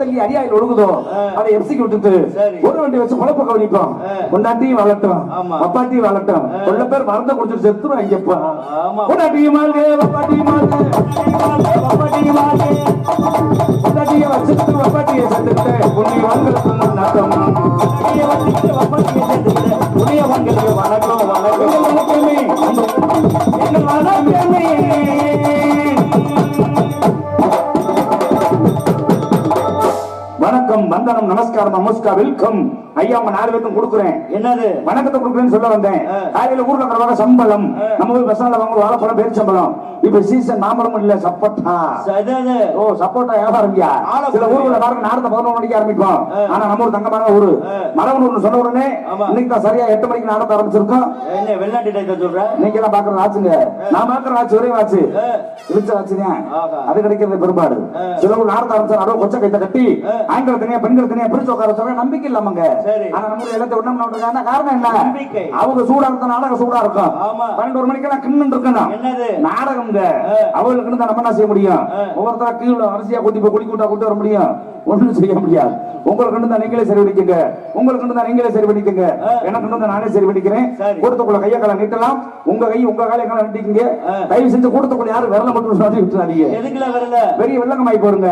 தள்ளி அடியாயில் ஒழுகுதோ? அதை எப்சிக்கு விட்டுட்டு. ஒரு வண்டி வச்சு குழப்ப கவனிப்போம் பொண்டாட்டியும் வளர்ட்டும் ஆமா. அப்பாட்டியும் வளர்ட்டும் கொள்ள பேர் மறந்து குடிச்சிட்டு செத்துரும் பொண்டாட்டியும் வாழ்க அப்பாட்டியும் அப்பாட்டியும் வச்சுட்டு அப்பாட்டியை செத்துட்டு நாட்டம் வணக்கமே வணக்கம். வந்தனம் நமஸ்காரம் நமஸ்கார் வெல்கம். ஐயா உங்க நாலு பேருக்கும் கொடுக்குறேன். என்னது? வணக்கத்தை கொடுக்குறேன்னு சொல்ல வந்தேன். காலையில ஊர்ல சம்பளம். நம்ம ஊர் பசங்கள வாங்க வாழைப்பழம் பேர் சம்பளம் இப்ப சீசன் மாம்பழம் இல்ல சப்போட்டா ஓ சப்போட்டா வியாபாரம்யா சில. ஊர்ல பாருங்க நாடத்தை பதினொரு மணிக்கு ஆரம்பிப்போம். ஆனா நம்ம ஊர் தங்கமான ஊரு. மரவனூர்னு சொன்ன உடனே. இன்னைக்கு தான் சரியா எட்டு மணிக்கு நாடத்தை ஆரம்பிச்சிருக்கோம் என்ன வெளிநாட்டு டைத்த சொல்ற நீங்க எல்லாம் பாக்குறது ஆச்சுங்க நான் பாக்குற ஆச்சு ஒரே ஆச்சு. இழுச்ச ஆச்சுதான். அது கிடைக்கிறது பெரும்பாடு. சில ஊர் நாடத்தை ஆரம்பிச்சா நடுவு கொச்ச கைத்த கட்டி. ஆண்கள் தனியா பெண்கள் தனியா பிரிச்சு உட்கார வச்சவங்க நம்பிக்கை இல்லாமங்க சரி. ஆனா நம்ம எல்லாத்தையும் ஒண்ணு விட்டுருக்காங்க காரணம் என்ன நம்பிக்கை. அவங்க சூடா இருந்த நாடகம் சூடா இருக்கும். பன்னெண்டு ஒரு மணிக்கெல்லாம் கிண்ணு இருக்கணும் என்னது நாடகம்ங்க ஆ. அவங்களுக்கு தான் நம்ம என்ன செய்ய முடியும். ஒவ்வொருத்தரா கீழே அரிசியா கொட்டி போய் குடி கூட்டா கூட்டி வர முடியும் ஒண்ணும் செய்ய முடியாது. உங்களுக்கு தான் நீங்களே சரி பண்ணிக்கங்க. உங்களுக்கு தான் நீங்களே சரி பண்ணிக்கங்க. எனக்கு தான் நானே சரி பண்ணிக்கிறேன். கூட்டத்துக்குள்ள கையை காலை நீட்டலாம். உங்க கை உங்க காலை எங்களை நீட்டிக்கங்க. தயவு செஞ்சு கூட்டத்துக்குள்ள யாரும் விரல மட்டும் சொல்லி விட்டுறாதீங்க. பெரிய வெள்ளக்கமாய் போருங்க.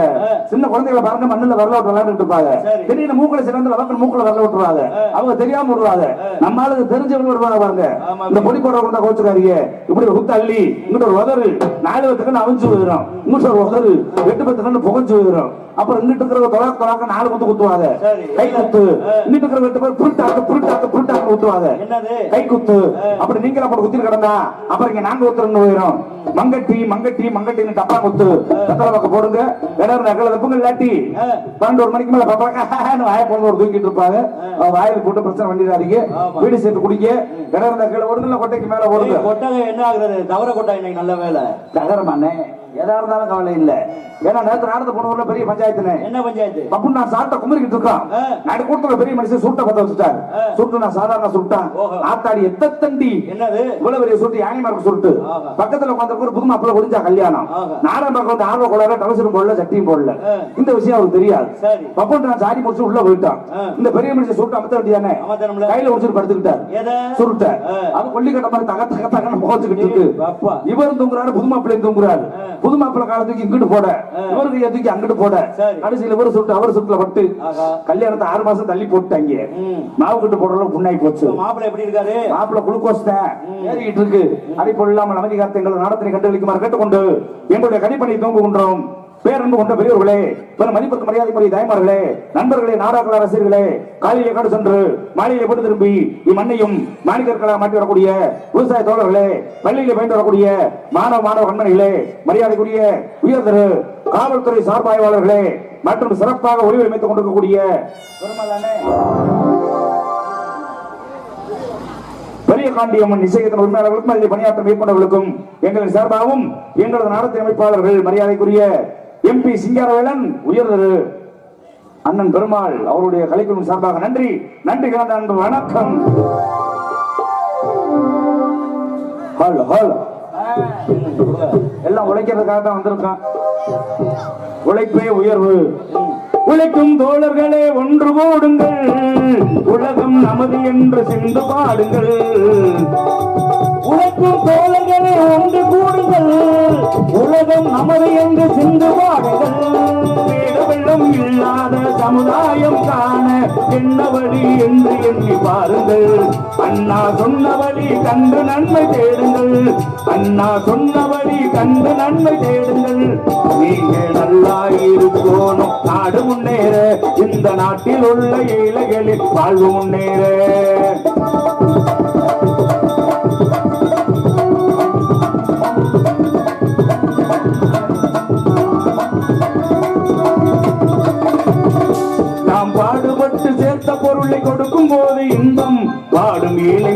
சின்ன குழந்தைகளை பாருங்க மண்ணுல வரல விட்டு இருப்பாங்க. திடீர்னு மூக்குல சிறந்து லவக்கல் மூக்குல வரல விட்டுருவாங்க. அவங்க தெரியாம விடுவாங்க நம்ம ஆளுக்கு தெரிஞ்சவங்க வருவாங்க பாருங்க. இந்த பொடி போடுறவங்க தான் கோச்சுக்காதீங்க. இப்படி ஒரு குத்து அள்ளி இங்கிட்ட ஒரு உதறு. நாலு பத்துக்கு அவிஞ்சு போயிடும் ஒரு புகஞ்சு அப்புறம் இங்கிட்டு இருக்கிற தொலாக்கு தொலாக்க நாலு குத்து குத்துவாங்க. சரி. கை குத்து. இங்கிட்டு இருக்கிற எட்டு பேர் புருட்டாக்கு புருட்டாக்கு புருட்டாக்கு குத்துவாங்க என்னது? கை குத்து. அப்படி நீங்க அப்படி குத்தி கிடந்தா? அப்புறம் இங்க நாங்க குத்துறோம்னு போயிடும். மங்கட்டி மங்கட்டி மங்கட்டின்னு டப்பா குத்து. பக்கம் போடுங்க. இடம் நகல தப்புங்க இல்லாட்டி. பன்னெண்டு ஒரு மணிக்கு மேல பாப்பாங்க வாய போடுங்க ஒரு தூக்கிட்டு இருப்பாங்க. வாயில போட்டு பிரச்சனை பண்ணிடாதீங்க. வீடு சேர்த்து குடிங்க. இருந்த கீழே ஓடுங்க கொட்டைக்கு மேல ஓடுங்க ஏய், கொட்டகை என்ன ஆகுறது? தவற கொட்டா இன்னைக்கு நல்ல வேலை. தகரமானே. எதா இருந்தாலும் கவலை இல்ல. ஏன்னா போன ஊர்ல பெரிய பஞ்சாயத்துனே என்ன பஞ்சாயத்து? பப்பு நான் சாப்பிட்ட குமரிக்கிட்டு இருக்கான். ஆ. நாடு கூட்டத்துல பெரிய மனுஷன் சுட்ட பத்த வச்சுட்டாரு. சுட்டு நான் சாதாரண சுட்டான் என்னது? இவ்வளவு பெரிய சுட்டு யானை மார்க்கு சுட்டு ஆஹா. பக்கத்துல உட்காந்து ஒரு புது மாப்பிள்ள முடிஞ்சா கல்யாணம். பார்க்க வந்து ஆர்வ கொள்ளாத டவசரும் போடல சட்டியும் போடல. இந்த விஷயம் அவருக்கு தெரியாது. பப்பு நான் சாரி முடிச்சு உள்ள போயிட்டான். இந்த பெரிய மனுஷன் சுட்டு அமர்த்த வேண்டியானே. கையில முடிச்சுட்டு படுத்துக்கிட்டார். சுருட்ட. அது கொல்லிக்கட்ட மாதிரி தக இருக்கு. இவரும் தூங்குறாரு புது மாப்பிள்ளையும் தூங்குறாரு. புது மாப்பிள்ளை காலத்துக்கு இங்கிட்டு போட. இவரு கையை தூக்கி அங்கிட்டு போட. கடைசியில இவரு சுட்டு அவர் சுட்டுல பட்டு கல்யாணத்தை ஆறு மாசம் தள்ளி போட்டாங்க மாவு கட்டு போடுற அளவுக்கு புண்ணாய் போச்சு. மாப்பிள்ளை எப்படி இருக்காரு? மாப்பிள்ள குளுக்கோஸ் தான். ஏறிக்கிட்டு இருக்கு. அடிப்பொருள் இல்லாமல் அமைதி காத்து எங்கள் நடத்தினை கண்டுகளிக்குமாறு கேட்டுக்கொண்டு எங்களுடைய கடிப்பணி தூங்குகின்றோம் பேரன்பு கொண்ட பெரியவர்களே பெரும் மதிப்புக்கு மரியாதைக்குரிய தாய்மார்களே நண்பர்களே நாடாக்கள ரசிகர்களே காலையிலே காடு சென்று மாலையிலே போட்டு திரும்பி இம்மண்ணையும் மாணிக்கர்களாக மாற்றி வரக்கூடிய விவசாய தோழர்களே பள்ளியிலே பயின்று வரக்கூடிய மாணவ மாணவ கண்மணிகளே மரியாதைக்குரிய உயர்தரு காவல்துறை சார்பாய்வாளர்களே மற்றும் சிறப்பாக ஒளிவமைத்துக் கொண்டிருக்கக்கூடிய பெரிய காண்டியம்மன் இசையத்தின் உரிமையாளர்களுக்கும் அதில் பணியாற்ற மேற்கொண்டவர்களுக்கும் எங்களின் சார்பாகவும் எங்களது நாடத்தின் அமைப்பாளர்கள் மரியாதைக்குரிய எம்பி சிங்காரவேலன் உயர்தரு அண்ணன் பெருமாள் அவருடைய கலைக்குழு சார்பாக நன்றி. நன்றி கலந்த அன்பு வணக்கம். ஹால் ஹால். எல்லாம் உழைக்கிறதுக்காக தான் வந்திருக்கான். உழைப்பே உயர்வு. உழைக்கும் தோழர்களே ஒன்று கூடுங்கள். உலகம் நமது என்று சென்று பாடுங்கள். உழைக்கும் தோழர்களே ஒன்று கூடுங்கள் உலகம் நமது என்று சிந்து பாடுங்கள் வெள்ளம் இல்லாத சமுதாயம் காண என்ன வழி என்று எண்ணி பாருங்கள். அண்ணா சொன்ன வழி கண்டு நன்மை தேடுங்கள். அண்ணா சொன்ன வழி கண்டு நன்மை தேடுங்கள். நீங்க நல்லா இருக்கணும். நாடு முன்னேற. இந்த நாட்டில் உள்ள ஏழைகளின் வாழ்வு முன்னேற.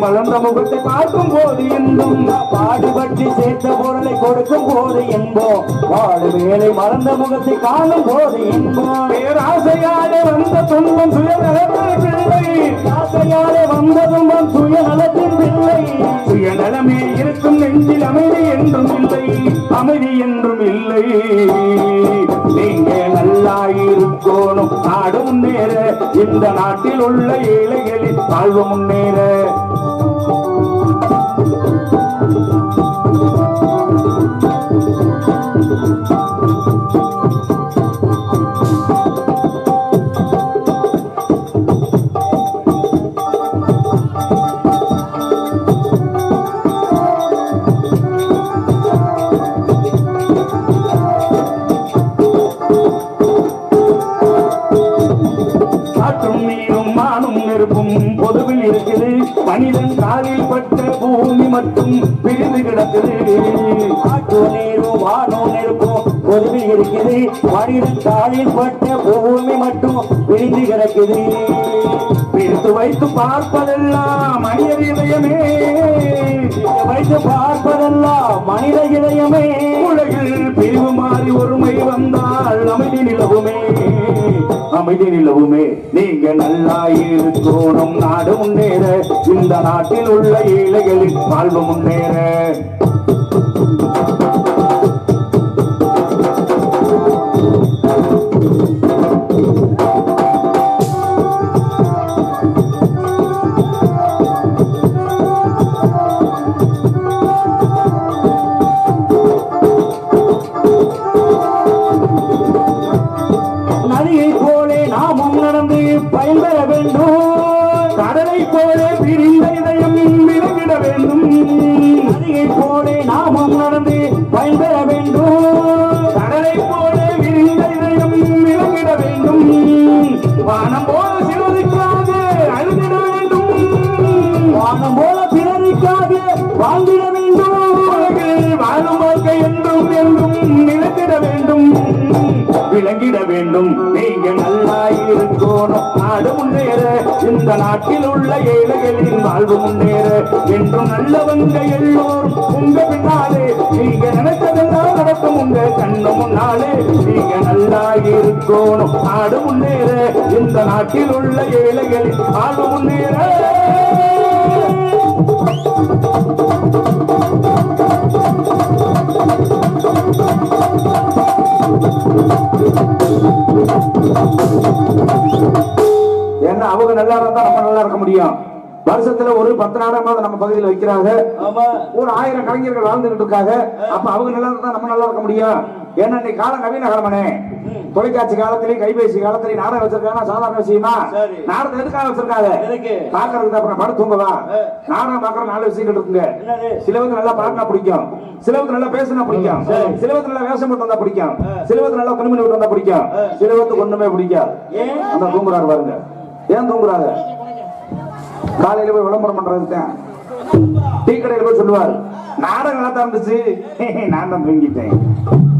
மலர்ந்த முகத்தை பார்க்கும் போது இன்பம் பாடுபட்டு சேர்த்த பொருளை கொடுக்கும் போது இன்பம் பாடு வேலை மலர்ந்த முகத்தை காணும் போது இன்பம் பேராசையாலே வந்த துன்பம் சுயநலத்தின் பிள்ளை. ஆசையாலே வந்த துன்பம் சுயநலத்தின் பிள்ளை. சுயநலமே இருக்கும் நெஞ்சில் அமைதி என்றும் இல்லை. அமைதி என்றும் இல்லை. நீங்க நல்லா இருக்கணும். நாடு முன்னேற இந்த நாட்டில் உள்ள ஏழைகளின் வாழ்வு முன்னேற. பூமி மட்டும் கிடக்குது. காற்று நீரும் வானம் நெருப்பும் பொதுவில் இருக்குது மனிதன் காலில் பட்ட பூமி மட்டும் பிரிந்து கிடக்குது. பிரித்து வைத்து பார்ப்பதெல்லாம் மனித இதயமே. வைத்து பார்ப்பதெல்லாம் மனித இதயமே. உலகில் பிரிவு மாறி ஒருமை வந்தால் அமைதி நிலவுமே நீங்க நல்லா இருக்கணும். நாடு முன்னேற. இந்த நாட்டில் உள்ள ஏழைகளின் வாழ்வு முன்னேற. நதியை நாமும் நடந்து பயன்பெற வேண்டும். கடலை போலே பிரிந்த இதயம் விளங்கிட வேண்டும். நதியை போலே நாமும் நடந்து பயன்பெற வேண்டும். கடலை போலே விரிந்த இதயம் விளங்கிட வேண்டும். வானம் போல சிறுவதற்காக அழுதிட வேண்டும். வானம் போல பிறருக்காக வாழ்ந்திட வேண்டும். வாழும் வாழ்க்கை என்றும் என்றும் நிலைத்திட வேண்டும். விளங்கிட வேண்டும். நீங்க நல்லா இருக்கணும் நாடு முன்னேற இந்த நாட்டில் உள்ள ஏழைகளின் வாழ்வு முன்னேற. என்றும் நல்லவங்க எல்லோரும் உங்க பின்னாலே நீங்க நினைச்சதெல்லாம் நடக்கும் உங்க கண்ணு முன்னாலே. நீங்க நல்லா இருக்கணும் நாடு முன்னேற இந்த நாட்டில் உள்ள ஏழைகளின் வாழ்வு முன்னேற. ஏன்னா அவங்க நல்லா இருந்தா நம்ம நல்லா இருக்க முடியும். வருஷத்துல ஒரு பத்து நாடகமாவது நம்ம பகுதியில் வைக்கிறாங்க. ஒரு ஆயிரம் கலைஞர்கள் வாழ்ந்துகிட்டு இருக்காங்க அப்ப அவங்க நல்லா இருந்தா நம்ம நல்லா இருக்க முடியும். ஏன்னா இன்னைக்கு காலம் நவீன காலமனே. தொலைக்காட்சி காலத்திலயும் கைபேசி காலத்திலயும் நாடகம் வச்சிருக்காங்க சாதாரண விஷயமா. நாடகம் எதுக்காக வச்சிருக்காங்க? பாக்குறதுக்கு அப்புறம் படுத்துங்கவா நாடகம் பாக்குற நாலு விஷயங்கள் இருக்குங்க? சிலவுக்கு நல்லா பாட்டினா பிடிக்கும். சிலவுக்கு நல்லா பேசினா பிடிக்கும். சரி. சிலவுக்கு நல்லா வேஷம் போட்டு வந்தா பிடிக்கும். ஆ. சிலவுக்கு நல்லா குடும்பம் விட்டு வந்தா பிடிக்கும். ஆ. சிலவுக்கு ஒண்ணுமே பிடிக்காது. ஏன்? அந்த தூங்குறாரு பாருங்க. ஏன் தூங்குறாங்க காலையில போய் விளம்பரம் பண்றது டீ கடையில போய் சொல்லுவார் நாடகம் தான் இருந்துச்சு. நான் தான் தூங்கிட்டேன்.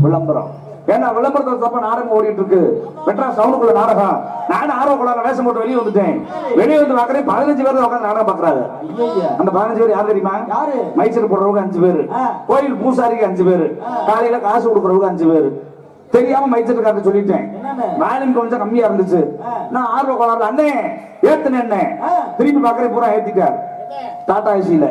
விளம்பரம். ஏன்னா விளம்பரத்தை தப்ப நாடகம் ஓடிட்டு இருக்கு பெட்ரா சவுண்டுக்குள்ள நாடகம். நானும் ஆர்வ குழால வேஷம் போட்டு வெளியே வந்துட்டேன். வெளியே வந்து பாக்குறேன் பதினஞ்சு பேர் உட்காந்து நாடகம் பாக்குறாங்க ஐயா அந்த பதினஞ்சு பேர் யார் தெரியுமா? யாரு? மைசூர் போடுறவங்க அஞ்சு பேரு. கோயில் பூசாரிக்கு அஞ்சு பேரு. காலையில காசு கொடுக்குறவங்க அஞ்சு பேரு. தெரியாம மைசூர்காரன் சொல்லிட்டேன். என்னன்னு? வால்யூம் கொஞ்சம் கம்மியா இருந்துச்சு. நான் ஆர்வ கோளாறுல அண்ணே ஏத்துன அண்ணே. திருப்பி பாக்குறேன் பூரா ஏத்திட்டார் டாடா ஏசியில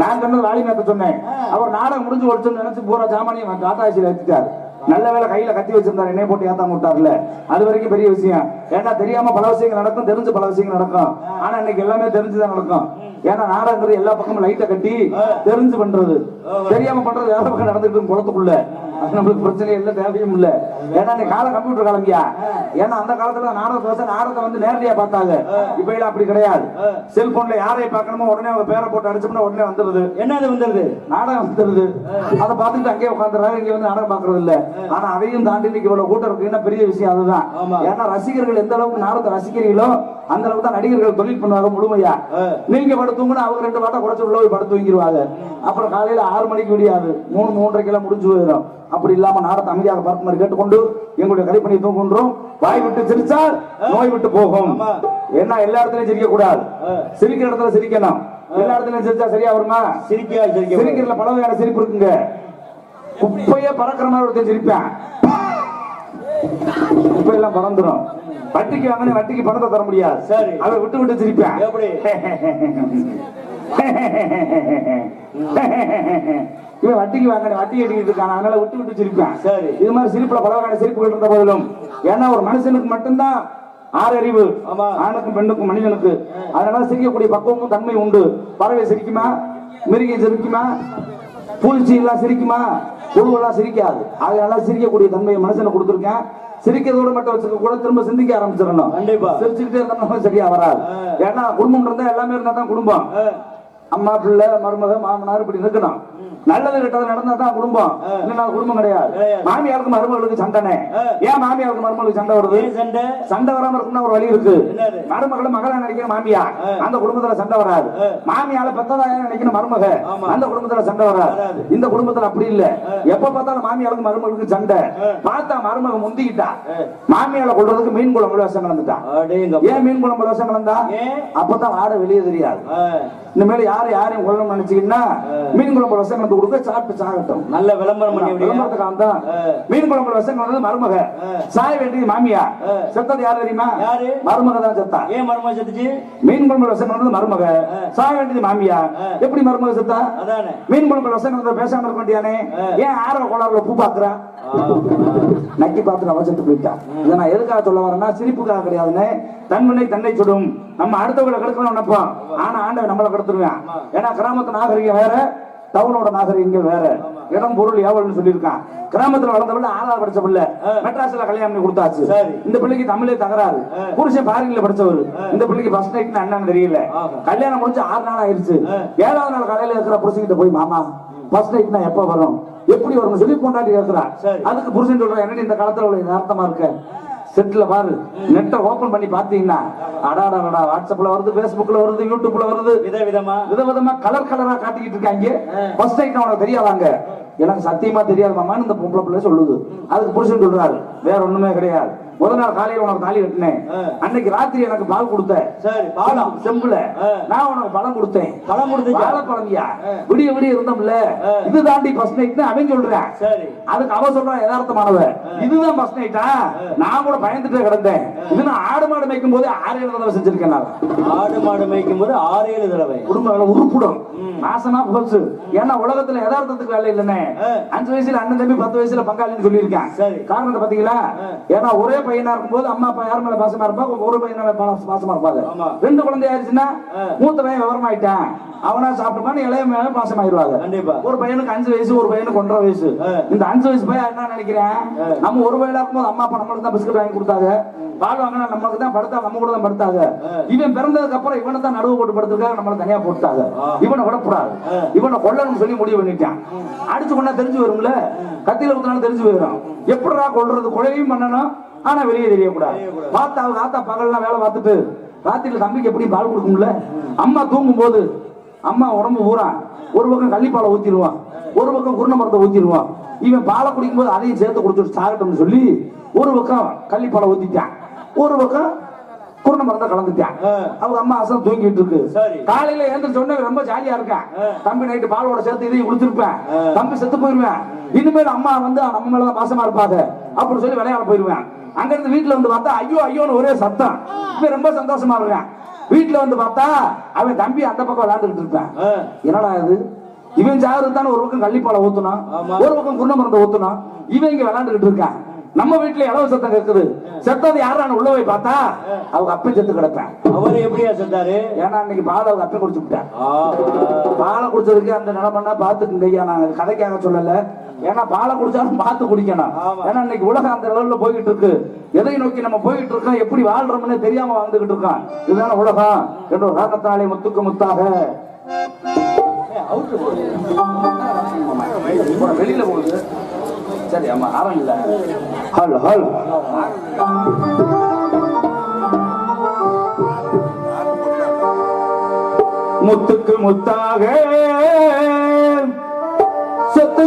நான் சொன்னது வால்யூம் ஏத்த சொன்னேன். அவர் நாடகம் முடிஞ்சு ஒடிச்சுன்னு நினைச்சு பூரா சாமானியம் டாடா ஏசியில ஏத்திட்டார். நல்ல வேளை கையில கத்தி வச்சிருந்தாரு என்னைய போட்டு ஏத்தாம விட்டார்ல. அது வரைக்கும் பெரிய விஷயம். ஏன்னா தெரியாம பல விஷயங்கள் நடக்கும் தெரிஞ்சு பல விஷயங்கள் நடக்கும். ஆனா இன்னைக்கு எல்லாமே தெரிஞ்சுதான் நடக்கும். ஏன்னா நாடகங்கிறது எல்லா பக்கமும் லைட்டை கட்டி தெரிஞ்சு பண்றது. தெரியாம பண்றது வேற பக்கம் நடந்துட்டு குளத்துக்குள்ள. அது நம்மளுக்கு பிரச்சனை இல்ல தேவையும் இல்ல. ஏன்னா இந்த காலம் கம்ப்யூட்டர் காலம்யா. ஏன்னா அந்த காலத்துல நாடகத்தை வச்சு நாடகத்தை வந்து நேரடியா பார்த்தாங்க. இப்ப எல்லாம் அப்படி கிடையாது. செல்போன்ல யாரை பார்க்கணுமோ உடனே அவங்க பேரை போட்டு அடிச்சோம்னா உடனே வந்துருது என்னது வந்துருது நாடகம் வந்துருது அதை பார்த்துட்டு அங்கேயே உட்காந்துறாங்க இங்க வந்து நாடகம் பாக்குறது இல்ல. ஆனா அதையும் தாண்டி இன்னைக்கு இவ்வளவு கூட்டம் இருக்குன்னா பெரிய விஷயம் அதுதான். ஏன்னா ரசிகர்கள் எந்த அளவுக்கு நாடகத்தை ரசிக்கிறீங்களோ அந்த அளவுக்கு தான் நடிகர்கள் தொழில் பண்ணுவாங்க முழுமையா. நீங்க படுத்தூங்கன்னா அவங்க ரெண்டு வாட்டை குறைச்சு உள்ள போய் படுத்து தூங்கிடுவாங்க அப்புறம் காலையில ஆறு மணிக்கு விடியாது. மூணு மூன்றரைக்கு எல்லாம் முடிஞ்சு போயிடும். அப்படி இல்லாம நாடகத்தை அமைதியாக பார்க்குமாறு கேட்டுக்கொண்டு எங்களுடைய கலைப்பணி தூங்குகின்றோம். வாய் விட்டு சிரிச்சால் நோய் விட்டு போகும். ஏன்னா எல்லா இடத்துலயும் சிரிக்க கூடாது. சிரிக்கிற இடத்துல சிரிக்கணும். எல்லா இடத்துலயும் சிரிச்சா சரியா வருமா? சிரிக்க சிரிக்கிறதுல பல வகையான சிரிப்பு இருக்குங்க. குப்பையே பறக்கிற மாதிரி ஒருத்தன் சிரிப்பேன். குப்பை எல்லாம் பறந்துரும். வட்டிக்கு வாங்கின வட்டிக்கு பணத்தை தர முடியாது. சரி. அதை விட்டு விட்டு சிரிப்பேன். இவன் வட்டிக்கு வாங்க வட்டி அடிக்கிட்டு இருக்கான். அதனால விட்டு விட்டு சிரிப்பேன். சரி. இது மாதிரி சிரிப்புல பல வகையான சிரிப்புகள் இருந்த போதிலும் ஏன்னா ஒரு மனுஷனுக்கு மட்டும்தான் ஆறு அறிவு. ஆணுக்கும் பெண்ணுக்கும் மனிதனுக்கு. அதனால சிரிக்கக்கூடிய பக்குவமும் தன்மை உண்டு. பறவை சிரிக்குமா? மிருகை சிரிக்குமா? பூச்சி எல்லாம் சிரிக்குமா? புழுவெல்லாம் சிரிக்காது. அதனால சிரிக்கக்கூடிய தன்மையை மனுஷனுக்கு கொடுத்துருக்கேன். சிரிக்கிறதோட மட்டும் வச்சுக்க கூட திரும்ப சிந்திக்க ஆரம்பிச்சிடணும். கண்டிப்பா. சிரிச்சுக்கிட்டே இருந்தோம்னா சரியா வராது. ஏன்னா குடும்பம் இருந்தா எல்லாமே இருந்தா தான் குடும்பம் அம்மா பிள்ளை மருமக மாமனார் இப்படி இருக்கணும். நல்லது கெட்டது நடந்தா தான் குடும்பம் இல்லைன்னா குடும்பம் கிடையாது. மாமியாருக்கு மருமகளுக்கு சண்டைனே. ஏன் மாமியாருக்கு மருமகளுக்கு சண்டை வருது? சண்டை? சண்டை வராம இருக்குன்னா ஒரு வழி இருக்கு. என்னது? மருமகளை மகளா நினைக்கிற மாமியா அந்த குடும்பத்துல சண்டை வராது. மாமியால பெத்ததாய நினைக்கிற மருமக. அந்த குடும்பத்துல சண்டை வராது. இந்த குடும்பத்துல அப்படி இல்ல. எப்ப பார்த்தாலும் மாமியாளுக்கு மருமகளுக்கு சண்டை. பார்த்தா மருமக முந்திக்கிட்டா. மாமியால கொள்றதுக்கு மீன் குழம்பு விஷம் கலந்துட்டா. ஏன் மீன் குழம்பு விஷம் கலந்தா? அப்பதான் ஆட வெளியே தெரியாது. ஆ, இனிமேல் யாரு யாரையும் கொல்லணும்னு நினைச்சீங்கன்னா மீன் குழம்பு விஷம் கலந்து கொடுக்க சாப்பிட்டு சாகட்டும். நல்ல விளம்பரம் பண்ணி விடுங்க. விளம்பரத்துக்காக தான் ஆ. மீன் குழம்பு விஷம் கலந்தது மருமக. சாய வேண்டியது மாமியா. செத்தது யாரு தெரியுமா? யாரு? மருமக தான் செத்தா. ஏன் மர்மம் செத்துச்சு? மீன் குழம்பு விஷம் கலந்தது மருமக. சாய வேண்டியது மாமியா. எப்படி மருமக செத்தா? அதானே. மீன் குழம்பு விஷம் கலந்தது பேசாம இருக்க வேண்டியானே ஏன் ஆரோ கோளாறுல பூ பாக்குறா? ஆ, நக்கி பார்த்து செத்து போயிட்டான் இதை நான் எதுக்காக சொல்ல வரேன்னா சிரிப்புக்காக கிடையாதுன்னு தன்மனை தன்னை சுடும் நம்ம அடுத்தவங்களை கெடுக்கணும் நினைப்போம். ஆனா ஆண்டவன் நம்மளை கெடுத்துருவேன். ஏன்னா கிராமத்து நாகரிகம் வேற டவுனோட நாகரிகம் வேற. இடம் பொருள் ஏவல்னு சொல்லியிருக்கான். கிராமத்துல வளர்ந்த பிள்ளை ஆறாவது படிச்ச பிள்ளை. மெட்ராஸ்ல கல்யாணம் பண்ணி கொடுத்தாச்சு. இந்த பிள்ளைக்கு தமிழே தகராறு. புருஷன் பாரின்ல படிச்சவர். இந்த பிள்ளைக்கு ஃபர்ஸ்ட் நைட் என்னன்னு தெரியல. கல்யாணம் முடிஞ்சு ஆறு நாள் ஆயிருச்சு. ஏழாவது நாள் காலையில இருக்கிற புருஷன்கிட்ட போய் மாமா ஃபர்ஸ்ட் நைட்னா எப்ப வரும்? எப்படி வரும்னு சொல்லி பொண்டாட்டி கேட்கிறா. அதுக்கு புருஷன் சொல்றான் என்னடி இந்த காலத்துல உள்ள யதார்த்தமா இருக்க? செட்ல பாரு. நெட்டை ஓபன் பண்ணி பாத்தீங்கன்னா அடாடாடா வாட்ஸ்அப்ல வருது Facebookல வருது யூடியூப்ல வருது. விதவிதமா. விதவிதமா கலர் கலரா காட்டிக்கிட்டு இருக்காங்க. ஃபர்ஸ்ட் நைட் உனக்கு தெரியாதாங்க? எனக்கு சத்தியமா தெரியாது மாமான்னு இந்த பொம்பளை பிள்ளை சொல்லுது. அதுக்கு புருஷன் சொல்றாரு வேற ஒண்ணுமே கிடையாது. முதல் நாள் காலையில உனக்கு தாலி கட்டினேன். அன்னைக்கு ராத்திரி எனக்கு பால் கொடுத்த. சரி பாலா செம்புல. நான் உனக்கு பழம் கொடுத்தேன். பழம் கொடுத்துச்சா? வாழைப்பழம்யா? விடிய விடிய இருந்தோம்ல? இது தாண்டி ஃபர்ஸ்ட் நைட் அவன் சொல்றேன். சரி. அதுக்கு அவ சொல்றான் யதார்த்தமானவ. இதுதான் ஃபர்ஸ்ட் நைட்டா நான் கூட பயந்துட்டே கிடந்தேன். இது நான் ஆடு மாடு மேய்க்கும் போது ஆறு ஏழு தடவை செஞ்சிருக்கேன் நான். ஆடு மாடு மேய்க்கும் போது ஆறு ஏழு தடவை. குடும்பம் உருப்பிடும். நாசமா போச்சு ஏன்னா உலகத்துல யதார்த்தத்துக்கு வேலை இல்லைன்னு. அஞ்சு வயசுல அண்ணன் தம்பி பத்து வயசுல பங்காளின்னு சொல்லியிருக்கேன். காரணத்தை பாத்தீங்களா ஏன்னா ஒரே பையனா இருக்கும்போது அம்மா அப்பா யார் மேல பாசமா இருப்பாங்க ஒரு பையன் மேல பாசமா இருப்பாங்க. ரெண்டு குழந்தை ஆயிடுச்சுன்னா மூத்த பையன் விவரமாயிட்டான். அவனா சாப்பிட்டுப்பான்னு இளைய மேல பாசமாயிருவாங்க. கண்டிப்பா. ஒரு பையனுக்கு அஞ்சு வயசு ஒரு பையனுக்கு ஒன்றரை வயசு. இந்த அஞ்சு வயசு பையன் என்ன நினைக்கிறேன்? நம்ம ஒரு வயலா இருக்கும்போது அம்மா அப்பா நம்மளுக்கு தான் பிஸ்கட் வாங்கி கொடுத்தாங்க. பால் வாங்கினா நம்மளுக்கு தான் படுத்தா நம்ம கூட தான் படுத்தாங்க. இவன் பிறந்ததுக்கு அப்புறம் இவனை தான் நடுவு போட்டு படுத்திருக்காங்க நம்மள தனியா போட்டாங்க இவனை விடக்கூடாது. இவனை கொல்லணும்னு சொல்லி முடிவு பண்ணிட்டான். அடிச்சு கொண்டா தெரிஞ்சு வரும்ல? கத்தியில ஊத்தினாலும் தெரிஞ்சு போயிடும். எப்படிடா கொல்றது? கொலையும் பண்ணணும். ஆனா வெளியே தெரியக்கூடாது. பார்த்தா அவங்க ஆத்தா பகல்லாம் வேலை பார்த்துட்டு ராத்திரில தம்பிக்கு எப்படி பால் கொடுக்கும்ல? அம்மா தூங்கும் போது அம்மா உடம்பு பூரா ஒரு பக்கம் கள்ளிப்பாலை ஊத்திடுவான் ஒரு பக்கம் குருண மரத்தை ஊத்திடுவான். இவன் பாலை குடிக்கும் போது அதையும் சேர்த்து குடிச்சிட்டு சாகட்டும்னு சொல்லி ஒரு பக்கம் கள்ளிப்பாலை ஊத்திட்டான். ஒரு பக்கம் குருண மரத்தை கலந்துட்டான். அவங்க அம்மா அசம் தூங்கிட்டு இருக்கு. காலையில எழுந்திரிச்ச உடனே ரொம்ப ஜாலியா இருக்கான். தம்பி நைட்டு பாலோட சேர்த்து இதையும் குடிச்சிருப்பேன். ஆ. தம்பி செத்து போயிருவேன். இனிமேல் அம்மா வந்து நம்ம மேலதான் பாசமா இருப்பாங்க அப்படின்னு சொல்லி விளையாட போயிருவேன். அங்க இருந்து வீட்டுல வந்து பார்த்தா ஐயோ ஐயோன்னு ஒரே சத்தம். இவன் ரொம்ப சந்தோஷமா இருக்கான். வீட்டுல வந்து பார்த்தா அவன் தம்பி அந்த பக்கம் விளையாண்டுகிட்டு இருப்பான் என்னடா இது? இவன் ஜாகிரது தானே ஒரு பக்கம் கள்ளிப்பாலை ஆமா. ஒரு பக்கம் குருண மரத்தை ஊத்தணும் இவன் இங்க விளையாண்டுகிட்டு இருக்கான். நம்ம வீட்டுல இளவு சத்தம் கேக்குது. செத்தது யாரான உள்ள போய் பார்த்தா அவங்க அப்ப செத்து கிடப்பேன். அவரு எப்படியா செத்தாரு? ஏன்னா இன்னைக்கு பால் அவங்க அப்ப குடிச்சு விட்டேன் ஆ, பாலை குடிச்சதுக்கு அந்த நிலைமைன்னா பாத்துக்குங்க ஐயா. நாங்க கதைக்காக சொல்லல. ஏன்னா பாலை குடிச்சாலும் பார்த்து குடிக்கணும். ஏன்னா இன்னைக்கு உலகம் அந்த லெவல்ல போய்கிட்டு இருக்கு. எதை நோக்கி நம்ம போயிட்டு இருக்கோம்? எப்படி வாழ்றோம்னு தெரியாம வாழ்ந்துகிட்டு இருக்கோம் இதுதான உலகம் என்ற ஒரு காரணத்தாலே முத்துக்கு முத்தாக. வெளியில போகுது. சரி ஆமா ஆரம் இல்ல ஹல் ஹல். முத்துக்கு முத்தாக.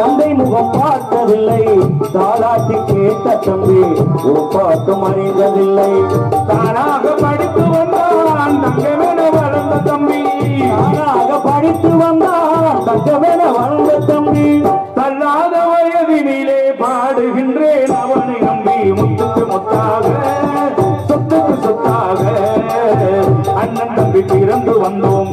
தந்தை முகம் பார்த்ததில்லை தாலாட்டி கேட்ட தம்பி ஒரு பாட்டும் அறிந்ததில்லை. தானாக படித்து வந்தான் தங்கமென வளர்ந்த தம்பி. தானாக படித்து வந்தான் தங்கமென வளர்ந்த தம்பி. தள்ளாத வயதினிலே பாடுகின்றேன் அவனை நம்பி முத்துக்கு முத்தாக சொத்துக்கு சொத்தாக. அண்ணன் தம்பி பிறந்து வந்தோம்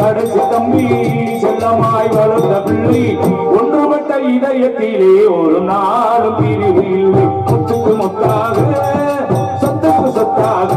கடைசி தம்பி செல்லமாய் வளர்ந்த பிள்ளை. ஒன்றுபட்ட இதயத்திலே ஒரு நாளும் பிரிவு இல்லை முத்துக்கு முத்தாக சொத்துக்கு சொத்தாக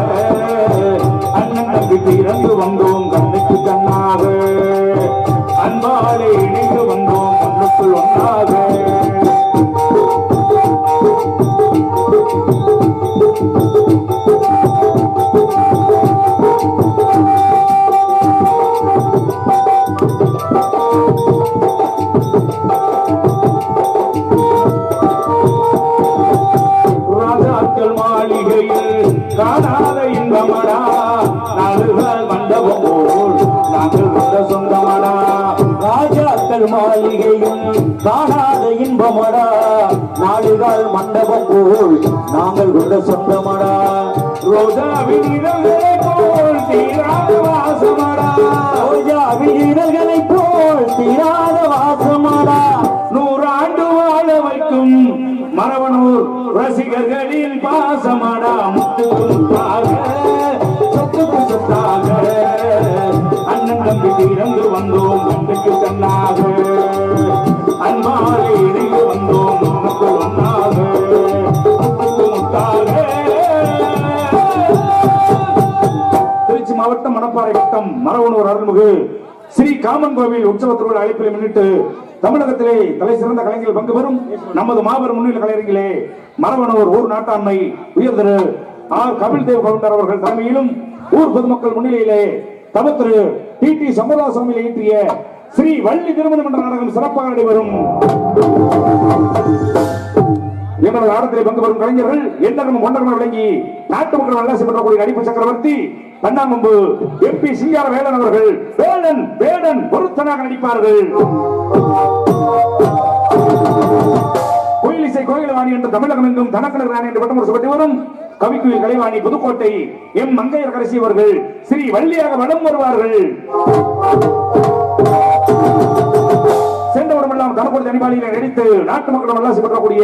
போல் நாங்கள் கொண்ட சொந்தமடா ரோஜாவின் இதழ்களை போல் தீராத வாசமடா. ரோஜா வீரர்களைப் போல் தீராத வாசமடா. நூறாண்டு வாழ வைக்கும் மரவனூர் ரசிகர்களின் பாசமடா. முத்துக்கும் பாக மணப்பாறை வட்டம் மரவனூர் அருள்மிகு ஸ்ரீ காமன் கோவில் உற்சவ திருவிழா அழைப்பிலை முன்னிட்டு தமிழகத்திலே தலை சிறந்த கலைஞர்கள் பங்கு பெறும் நமது மாபெரும் முன்னிலை கலைஞர்களே மரவனூர் ஊர் நாட்டாண்மை உயர் திரு ஆர் கபில் தேவ் கவுண்டர் அவர்கள் தலைமையிலும் ஊர் பொதுமக்கள் முன்னிலையிலே தமிழ் திரு டி டி சம்பதாசுவாமியில் இயற்றிய ஸ்ரீ வள்ளி திருமணம் என்ற நாடகம் சிறப்பாக நடைபெறும். எங்களது ஆடத்திலே பங்கு பெறும் கலைஞர்கள் எண்ணகமும் ஒன்றகமும் விளங்கி நாட்டு மக்கள் வல்லாசி பெற்றக்கூடிய நடிப்பு சக்கரவர்த்தி கண்ணாம்பு எம்பி ஆர் வேலன் அவர்கள் வேலன் வேடன் பொருத்தனாக நடிப்பார்கள். கோயிலிசை கோயிலவாணி என்று தமிழகம் எங்கும் தனக்கணர் ராணி என்று பட்டம் கொடுக்கப்பட்டு வரும் கவிக்குயில் கலைவாணி புதுக்கோட்டை எம் மங்கையர் கடைசி அவர்கள் ஸ்ரீ வள்ளியாக வடம் வருவார்கள். சென்றவரமெல்லாம் தனக்குடி தனிபாளியில நடித்து நாட்டு மக்களும் வல்லாசி பெற்றக்கூடிய